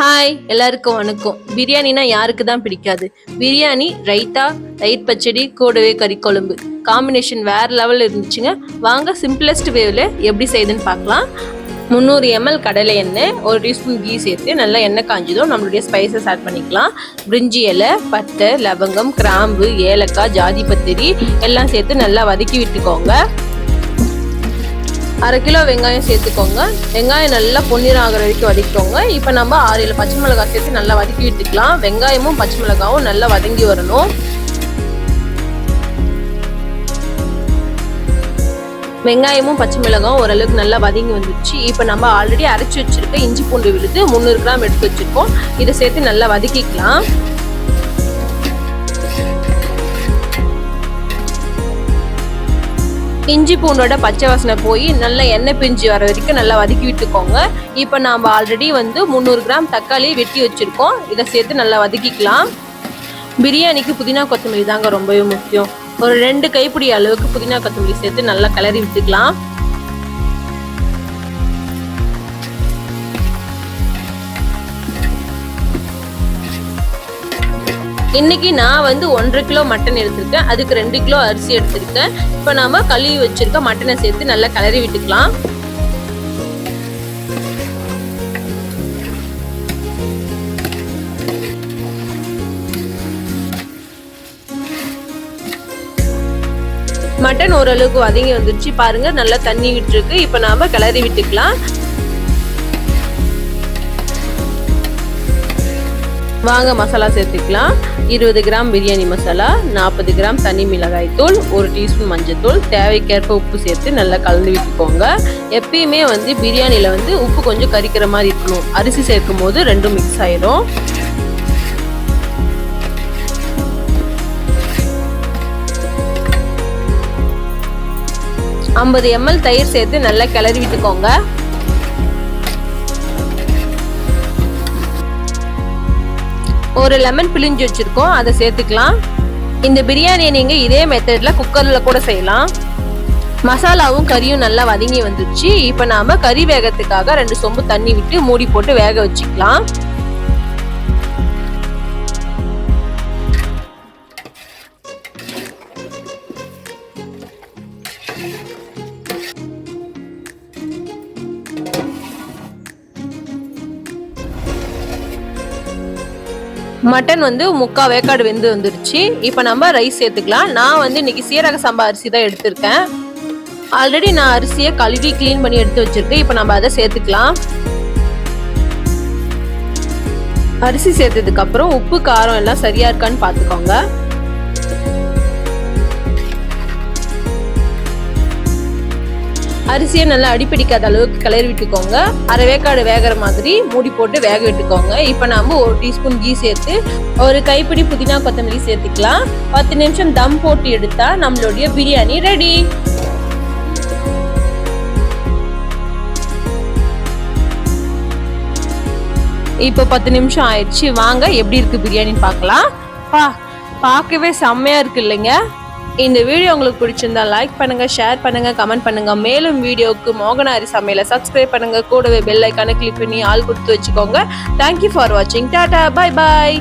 Hi எல்லாருக்கும் வணக்கம். பிரியாணினா யாருக்கு தான் பிடிக்காது? பிரியாணி ரைத்தா தயிர் பச்சடி கூடவே கறி குழம்பு. காம்பினேஷன் வேற லெவலில் இருந்துச்சுங்க. வாங்க சிம்பிளஸ்ட் வேவில் எப்படி செய்யுதுன்னு பார்க்கலாம். முந்நூறு எம்எல் கடலை எண்ணெய் ஒரு டீஸ்பூன் கீ சேர்த்து நல்லா எண்ணெய் காஞ்சதும் நம்மளுடைய ஸ்பைசஸ் ஆட் பண்ணிக்கலாம். பிரிஞ்சி இலை பட்டை லவங்கம் கிராம்பு ஏலக்காய் ஜாதி பத்திரி எல்லாம் சேர்த்து நல்லா வதக்கி விட்டுக்கோங்க. அரை கிலோ வெங்காயம் சேர்த்துக்கோங்க. வெங்காயம் நல்லா பொன்னிறம் ஆகிற வரைக்கும் வதக்கிக்கோங்க. இப்போ நம்ம ஆறு ஏழு பச்சை மிளகாய் சேர்த்து நல்லா வதக்கி விட்டுக்கலாம் வெங்காயமும் பச்சை மிளகாவும் நல்லா வதங்கி வரணும். வெங்காயமும் பச்சை மிளகாயும் ஓரளவுக்கு நல்லா வதங்கி வந்துருச்சு. இப்போ நம்ம ஆல்ரெடி அரைச்சி வச்சிருக்க இஞ்சி பூண்டு விழுது முந்நூறு கிராம் எடுத்து வச்சிருக்கோம். இதை சேர்த்து நல்லா வதக்கிக்கலாம். இஞ்சி பூண்டோட பச்சை வாசனை போய் நல்லா எண்ணெய் பிஞ்சு வர வரைக்கும் நல்லா வதக்கி விட்டுக்கோங்க. இப்போ நாம் ஆல்ரெடி வந்து முந்நூறு கிராம் தக்காளி வெட்டி வச்சுருக்கோம். இதை சேர்த்து நல்லா வதக்கிக்கலாம். பிரியாணிக்கு புதினா கொத்தமல்லி தாங்க ரொம்பவே முக்கியம். ஒரு ரெண்டு கைப்பிடி அளவுக்கு புதினா கொத்தமல்லி சேர்த்து நல்லா கிளறி விட்டுக்கலாம். இன்னைக்கு நான் வந்து ஒன்றரை கிலோ மட்டன் எடுத்திருக்கேன். அதுக்கு ரெண்டு கிலோ அரிசி எடுத்திருக்கேன். இப்போ நாம கழுவி வச்சிருக்க மட்டனை சேர்த்து நல்லா கிளறி விட்டுக்கலாம். மட்டன் ஓரளவுக்கு வதங்கி வந்துருச்சு. பாருங்க நல்லா தண்ணி விட்டுருக்கு. இப்போ நாம கிளறி விட்டுக்கலாம். வாங்க மசாலா சேர்த்துக்கலாம். இருபது கிராம் பிரியாணி மசாலா நாற்பது கிராம் தனி மிளகாய் தூள் ஒரு டீஸ்பூன் மஞ்சத்தூள் தேவைக்கேற்ப உப்பு சேர்த்து நல்லா கலந்து விட்டுக்கோங்க. எப்பயுமே வந்து பிரியாணியில் வந்து உப்பு கொஞ்சம் கறிக்கிற மாதிரி இருக்கணும். அரிசி சேர்க்கும் போது ரெண்டும் மிக்ஸ் ஆயிடும் ஐம்பது எம்எல் தயிர் சேர்த்து நல்லா கிளறி விட்டுக்கோங்க. ஒரு லெமன் பிழிஞ்சு வச்சுருக்கோம் அதை சேர்த்துக்கலாம். இந்த பிரியாணியை நீங்கள் இதே மெத்தடில் குக்கரில் கூட செய்யலாம். மசாலாவும் கறியும் நல்லா வதங்கி வந்துருச்சு. இப்போ நாம் கறி வேகத்துக்காக ரெண்டு சொம்பு தண்ணி விட்டு மூடி போட்டு வேக வச்சுக்கலாம். மட்டன் வந்து முக்கா வேக்காடு வெந்து வந்துருச்சு. இப்போ நம்ம ரைஸ் சேர்த்துக்கலாம். நான் வந்து இன்னைக்கு சீரக சம்பா அரிசி தான் எடுத்திருக்கேன். ஆல்ரெடி நான் அரிசியை கழுவி க்ளீன் பண்ணி எடுத்து வச்சுருக்கேன். இப்போ நம்ம அதை சேர்த்துக்கலாம். அரிசி சேர்த்ததுக்கப்புறம் உப்பு காரம் எல்லாம் சரியாக இருக்கான்னு பார்த்துக்கோங்க. அரிசியை நல்லா அடிப்பிடிக்காத அளவுக்கு கிளறி விட்டுக்கோங்க. அரை வேக்காடு வேகிற மாதிரி மூடி போட்டு வேக விட்டுக்கோங்க. இப்போ நாம ஒரு டீஸ்பூன் கீ சேர்த்து ஒரு கைப்பிடி புதினா கொத்தமல்லி சேர்த்துக்கலாம். பத்து நிமிஷம் தம் போட்டு எடுத்தா நம்மளுடைய பிரியாணி ரெடி இப்போ பத்து நிமிஷம் ஆயிடுச்சு. வாங்க எப்படி இருக்கு பிரியாணின்னு பார்க்கலாம். பா பார்க்கவே செம்மையா இருக்கு இல்லைங்க. இந்த வீடியோ உங்களுக்கு பிடிச்சிருந்தா லைக் பண்ணுங்க ஷேர் பண்ணுங்க கமெண்ட் பண்ணுங்க. மேலும் வீடியோவுக்கு மோகனாரி சமையலை சப்ஸ்கிரைப் பண்ணுங்க. கூடவே பெல் ஐக்கானை கிளிக் பண்ணி ஆள் கொடுத்து வச்சுக்கோங்க. தேங்க்யூ ஃபார் வாட்சிங் டாடா பை பாய்